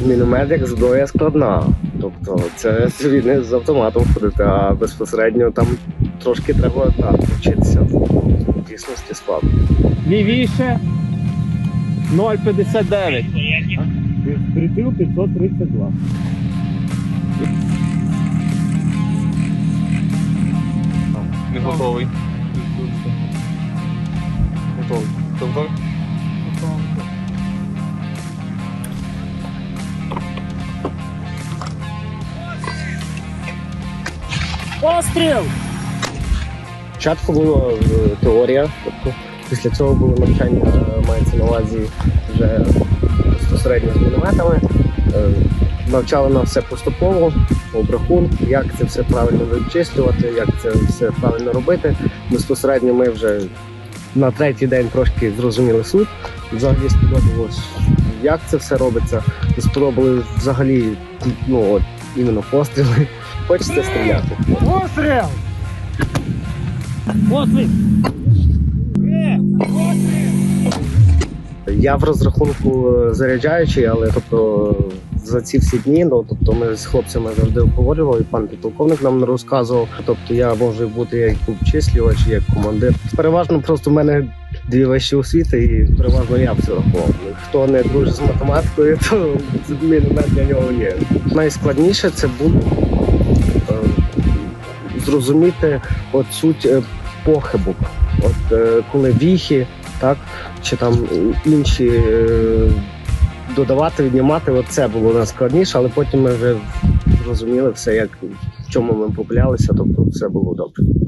Міномет як зброя складна. Тобто це з війни з автоматом ходити, а безпосередньо там трошки треба так, вчитися. В дійсності складно. Лівіше 0,59. Приціл 532. Не готовий. Готовий. Готовий? Постріл! Спочатку була е, теорія, тобто після цього було навчання, е, мається на увазі вже безпосередньо з мінометами. Е, Навчали нас все поступово, обрахунки, як це все правильно вичислювати, як це все правильно робити. Безпосередньо ми вже на третій день трошки зрозуміли суть. Взагалі сподобалось, як це все робиться. Сподобалось взагалі ну, от, іменно постріли. Хочеться стріляти. Постріл! Постріл! Я в розрахунку е, заряджаючий, але тобто за ці всі дні, ну тобто ми з хлопцями завжди обговорювали, і пан підполковник нам розказував. Тобто я можу бути як обчислювач, як командир. Переважно просто в мене дві вищі освіти, і переважно я все рахував. Хто не дружить з математикою, то міномет для нього є. Найскладніше це було е, зрозуміти от суть е, похибок. От е, коли віхи, так чи там інші додавати, віднімати, це було найскладніше, але потім ми вже зрозуміли все, як в чому ми помилялися, тобто все було добре.